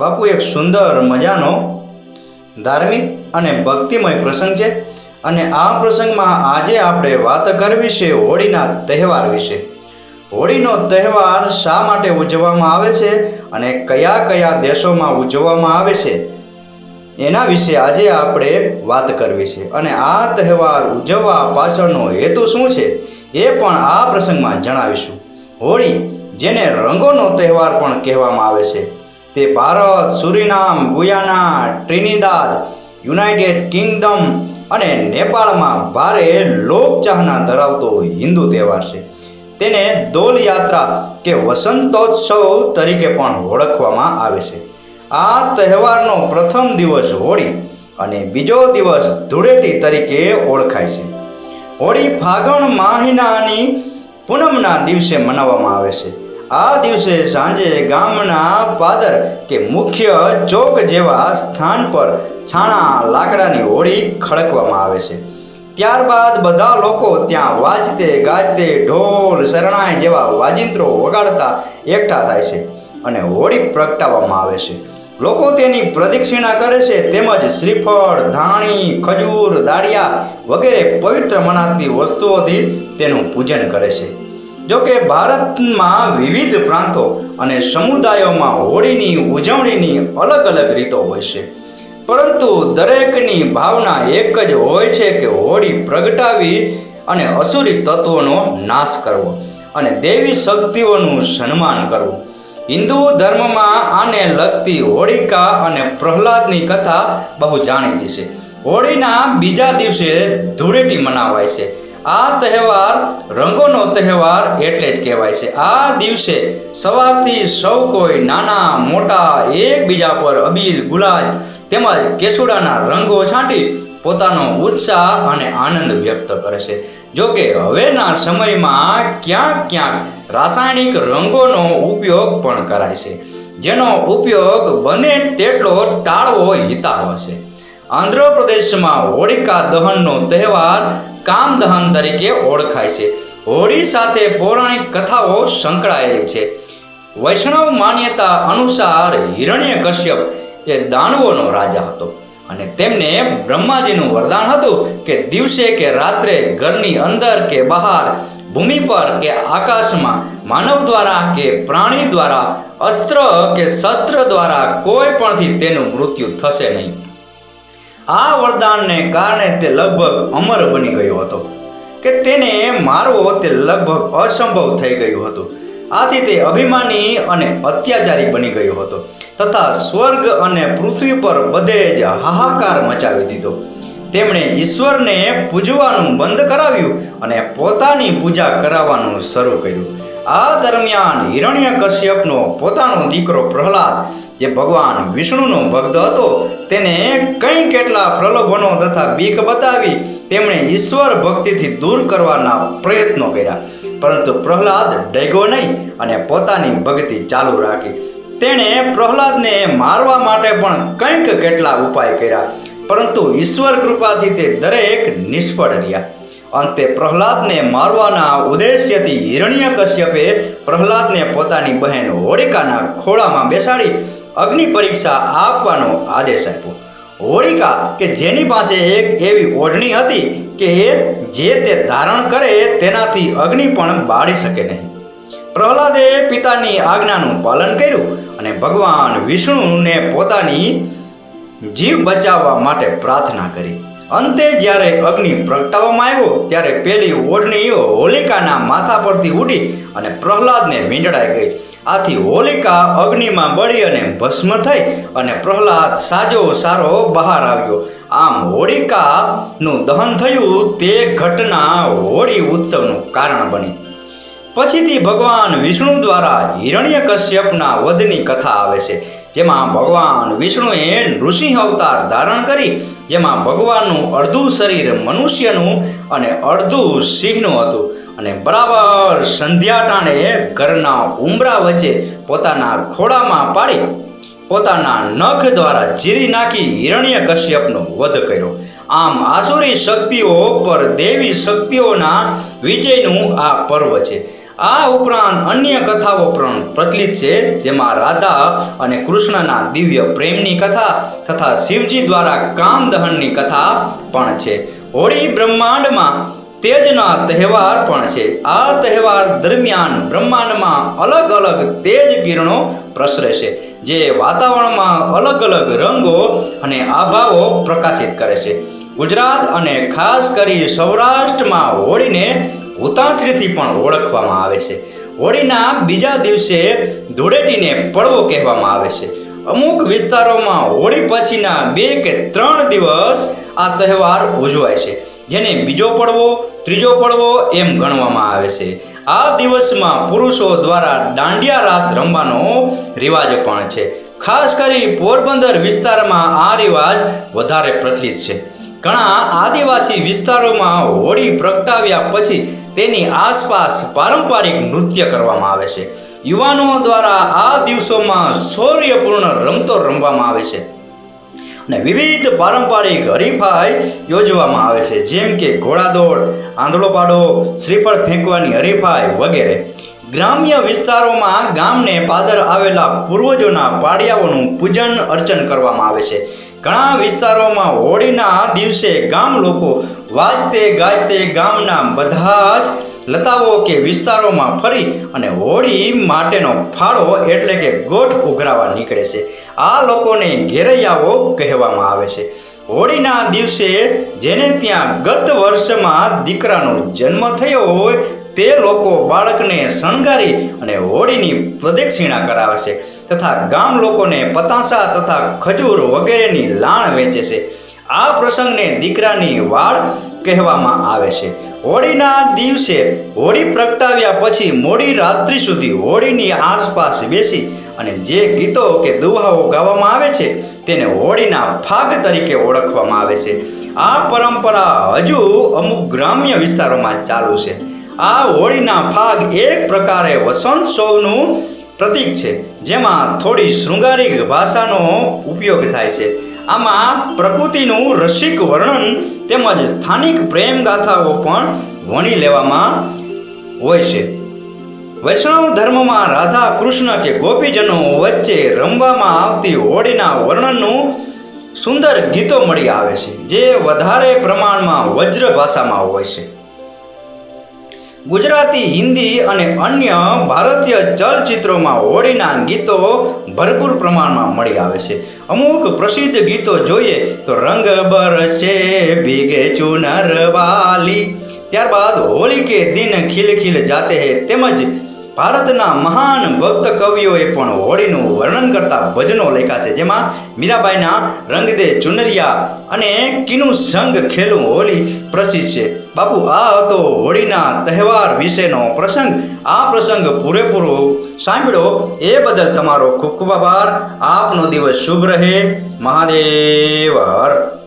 બાપુ એક સુંદર મજાનો, ધાર્મિક અને ભક્તિમય પ્રસંગ છે અને આ પ્રસંગમાં આજે આપણે વાત કરવી છે હોળીના તહેવાર વિશે. હોળીનો તહેવાર શા માટે ઉજવવામાં આવે છે અને કયા કયા દેશોમાં ઉજવવામાં આવે છે, એના વિશે આજે આપણે વાત કરવી છે અને આ તહેવાર ઉજવવા પાછળનો હેતુ શું છે, એ પણ આ પ્રસંગમાં જણાવીશું. હોળી જેને રંગોનો તહેવાર પણ કહેવામાં આવે છે. તે Bharat, Suriname, Guyana, Trinidad, United Kingdom અને નેપાળમાં ભારે લોકચાહના ધરાવતો હિન્દુ તહેવાર છે. તેને દોલ યાત્રા કે વસંતોત્સવ તરીકે પણ ઓળખવામાં આવે છે. આ તહેવારનો પ્રથમ દિવસ હોળી અને બીજો દિવસ ધૂળેટી તરીકે ઓળખાય છે. હોળી ફાગણ માહિનાની પૂનમના દિવસે મનાવવામાં આવે છે. આ દિવસે સાંજે ગામના પાદર કે મુખ્ય ચોક જેવા સ્થાન પર છાણા લાકડાની હોળી ખડકવામાં આવે છે. ત્યારબાદ બધા લોકો ત્યાં વાજતે ગાજતે ઢોલ શરણાઈ જેવા વાજિંત્રો વગાડતા એકઠા થાય છે અને હોળી પ્રગટાવવામાં આવે છે. લોકો તેની પ્રદક્ષિણા કરે છે તેમજ શ્રીફળ, ધાણી, ખજૂર, દાળિયા વગેરે પવિત્ર મનાતી વસ્તુઓથી તેનું પૂજન કરે છે. જોકે ભારતમાં વિવિધ પ્રાંતો અને સમુદાયોમાં હોળીની ઉજવણીની અલગ અલગ રીતો હોય છે. પરંતુ દરેકની ભાવના એક જ હોય છે કે હોળી પ્રગટાવી અને અસુરી તત્વોનો નાશ કરવો અને દેવી શક્તિઓનું સન્માન કરવું. હિન્દુ ધર્મમાં આને લગતી હોળિકા અને પ્રહલાદની કથા બહુ જાણીતી છે. હોળીના બીજા દિવસે ધૂળેટી મનાવાય છે. આ તહેવાર રંગોનો તહેવાર એટલે જ કહેવાય છે. આ દિવસે સવારથી સૌ કોઈ નાના, મોટા, એકબીજા પર અબીલ, ગુલાલ તેમજ કેસુડાના રંગો છાંટી પોતાનો ઉત્સાહ અને આનંદ વ્યક્ત કરે છે. જો કે હવેના સમયમાં ક્યાંક ક્યાંક રાસાયણિક રંગોનો ઉપયોગ પણ કરાય છે. જેનો ઉપયોગ બને તેટલો ટાળવો હિતાવ છે. આંધ્રપ્રદેશમાં હોળિકા દહનનો તહેવાર કામ દહન તરીકે ઓળખાય છે. હોળી સાથે પૌરાણિક કથાઓ સંકળાયેલી છે. વૈષ્ણવ માન્યતા અનુસાર હિરણ્ય કશ્યપ એ દાનવોનો રાજા હતો અને તેમને બ્રહ્માજીનું વરદાન હતું કે દિવસે કે રાત્રે ઘરની અંદર કે બહાર, ભૂમિ પર કે આકાશમાં, માનવ દ્વારા કે પ્રાણી દ્વારા, અસ્ત્ર કે શસ્ત્ર દ્વારા કોઈ પણથી તેનું મૃત્યુ થશે નહીં. આ વરદાનને કારણે તે લગભગ અમર બની ગયો હતો કે તેને મારવો તે લગભગ અસંભવ થઈ ગયું હતું. આથી તે અભિમાની અને અત્યાચારી બની ગયો હતો તથા સ્વર્ગ અને પૃથ્વી પર બધે જ હાહાકાર મચાવી દીધો. તેમણે ઈશ્વરને પૂજવાનું બંધ કરાવ્યું અને પોતાની પૂજા કરાવવાનું શરૂ કર્યું. આ દરમિયાન હિરણ્ય કશ્યપનો પોતાનો દીકરો પ્રહલાદ, જે ભગવાન વિષ્ણુનો ભક્ત હતો, તેને કંઈ કેટલા પ્રલોભનો તથા બીક બતાવી તેમણે ઈશ્વર ભક્તિથી દૂર કરવાના પ્રયત્નો કર્યા. પરંતુ પ્રહલાદ ડેગો નહીં અને પોતાની ભક્તિ ચાલુ રાખી. તેણે પ્રહલાદને મારવા માટે પણ કંઈક કેટલા ઉપાય કર્યા, પરંતુ ઈશ્વર કૃપાથી તે દરેક નિષ્ફળ રહ્યા. અંતે પ્રહલાદને મારવાના ઉદ્દેશ્યથી હિરણ્ય કશ્યપે પ્રહલાદને પોતાની બહેન હોળિકાના ખોળામાં બેસાડી અગ્નિ પરીક્ષા આપવાનો આદેશ આપ્યો. હોળિકા કે જેની પાસે એક એવી ઓઢણી હતી કે જે તે ધારણ કરે તેનાથી અગ્નિ પણ બાળી શકે નહીં. પ્રહલાદે પિતાની આજ્ઞાનું પાલન કર્યું અને ભગવાન વિષ્ણુને પોતાની જીવ બચાવવા માટે પ્રાર્થના કરી. અંતે જ્યારે અગ્નિ પ્રગટાવવામાં આવ્યો, ત્યારે પેલી ઓઢણીઓ હોલિકાના માથા પરથી ઉડી અને પ્રહલાદને વીંટળાઈ ગઈ. આથી હોલિકા અગ્નિમાં બળી અને ભસ્મ થઈ અને પ્રહલાદ સાજો સારો બહાર આવ્યો. આમ હોળિકાનું દહન થયું તે ઘટના હોળી ઉત્સવનું કારણ બની. પછીથી ભગવાન વિષ્ણુ દ્વારા હિરણ્ય કશ્યપના વધની કથા આવે છે, જેમાં ભગવાન વિષ્ણુએ નૃસિંહ અવતાર ધારણ કરી જેમાં ભગવાનનું અડધું શરીર મનુષ્યનું અને અડધું સિંહનું હતું. અને બરાબર સંધ્યાટાણે ઘરના ઉંબરા વચ્ચે પોતાના ખોળામાં પાડી પોતાના નખ દ્વારા ચીરી નાખી હિરણ્ય કશ્યપનો વધ કર્યો. આમ આસુરી શક્તિઓ પર દેવી શક્તિઓના વિજયનું આ પર્વ છે. આ ઉપરાંત અન્ય કથાઓ પણ પ્રચલિત છે, જેમાં રાધા અને કૃષ્ણના દિવ્ય પ્રેમની કથા તથા શિવજી દ્વારા કામ દહનની કથા પણ છે. હોળી બ્રહ્માંડમાં તેજના તહેવાર પણ છે. આ તહેવાર દરમિયાન બ્રહ્માંડમાં અલગ અલગ તેજ કિરણો પ્રસરે છે, જે વાતાવરણમાં અલગ અલગ રંગો અને આભાઓ પ્રકાશિત કરે છે. ગુજરાત અને ખાસ કરી સૌરાષ્ટ્રમાં હોળીને હુતાશ્રીથી પણ ઓળખવામાં આવે છે. હોળીના બીજા દિવસે ધૂળેટીને પડવો કહેવામાં આવે છે. અમુક વિસ્તારોમાં હોળી પછીના બે કે ત્રણ દિવસ આ તહેવાર ઉજવાય છે. જેને બીજો પડવો, ત્રીજો પડવો એમ ગણવામાં આવે છે. આ દિવસમાં પુરુષો દ્વારા દાંડિયા રાસ રમવાનો રિવાજ પણ છે. ખાસ કરી પોરબંદર વિસ્તારમાં આ રિવાજ વધારે પ્રચલિત છે. ઘણા આદિવાસી વિસ્તારોમાં હોળી પ્રગટાવ્યા પછી તેની આસપાસ પારંપરિક નૃત્ય કરવામાં આવે છે. યુવાનો દ્વારા આ દિવસોમાં શૌર્યપૂર્ણ રમતો રમવામાં આવે છે. અને વિવિધ પારંપરિક હરીફાઈ યોજવામાં આવે છે. જેમ કે ઘોડાદોડ આંધળો પાડો શ્રીફળ ફેંકવાની હરીફાઈ વગેરે. ગ્રામ્ય વિસ્તારોમાં ગામને પાદર આવેલા પૂર્વજોના પાડિયાઓનું પૂજન અર્ચન કરવામાં આવે છે. ઘણા વિસ્તારોમાં હોળીના દિવસે ગામ લોકો વાજતે ગાજતે ગામના બધા જ લતાઓ કે વિસ્તારોમાં ફરી અને હોળી માટેનો ફાળો એટલે કે ગોઠ ઉઘરાવા નીકળે છે. આ લોકોને ઘેરૈયાઓ કહેવામાં આવે છે. હોળીના દિવસે જેને ત્યાં ગત વર્ષમાં દીકરાનો જન્મ થયો હોય તે લોકો બાળકને શણગારી અને હોળીની પ્રદક્ષિણા કરાવે છે તથા ગામ લોકોને પતાસા તથા ખજૂર વગેરેની લાણ વેચે છે. આ પ્રસંગને દીકરાની વાળ કહેવામાં આવે છે. હોળીના દિવસે હોળી પ્રગટાવ્યા પછી મોડી રાત્રિ સુધી હોળીની આસપાસ બેસી અને જે ગીતો કે દુહાઓ ગાવામાં આવે છે તેને હોળીના ફાગ તરીકે ઓળખવામાં આવે છે. આ પરંપરા હજુ અમુક ગ્રામ્ય વિસ્તારોમાં ચાલુ છે. આ હોળીના ફાગ એક પ્રકારે વસંતોત્સવનું પ્રતીક છે, જેમાં થોડી શૃંગારિક ભાષાનો ઉપયોગ થાય છે. આમાં પ્રકૃતિનું રસિક વર્ણન તેમજ સ્થાનિક પ્રેમ ગાથાઓ પણ વણી લેવામાં હોય છે. વૈષ્ણવ ધર્મમાં રાધા કૃષ્ણ કે ગોપીજનો વચ્ચે રમવામાં આવતી હોળીના વર્ણનનું સુંદર ગીતો મળી આવે છે, જે વધારે પ્રમાણમાં વજ્ર ભાષામાં હોય છે. ગુજરાતી, હિન્દી અને અન્ય ભારતીય ચલચિત્રોમાં હોળીના ગીતો ભરપૂર પ્રમાણમાં મળી આવે છે. અમુક પ્રસિદ્ધ ગીતો જોઈએ તો રંગ બરસે, ભીગે ચુનર વાલી ત્યારબાદ હોળી કે દિન ખીલ ખીલ જાતે હે તેમજ ભારતના મહાન ભક્ત કવિઓએ પણ હોળીનું વર્ણન કરતા ભજનો લખ્યા છે. જેમાં મીરાબાઈના રંગ દે ચુનરિયા અને કીનું સંગ ખેલું હોળી પ્રસિદ્ધ છે. બાપુ, આ હતો હોળીના તહેવાર વિશેનો પ્રસંગ. આ પ્રસંગ પૂરેપૂરો સાંભળ્યો એ બદલ તમારો ખૂબ ખૂબ આભાર. આપનો દિવસ શુભ રહે. મહાદેવ, હર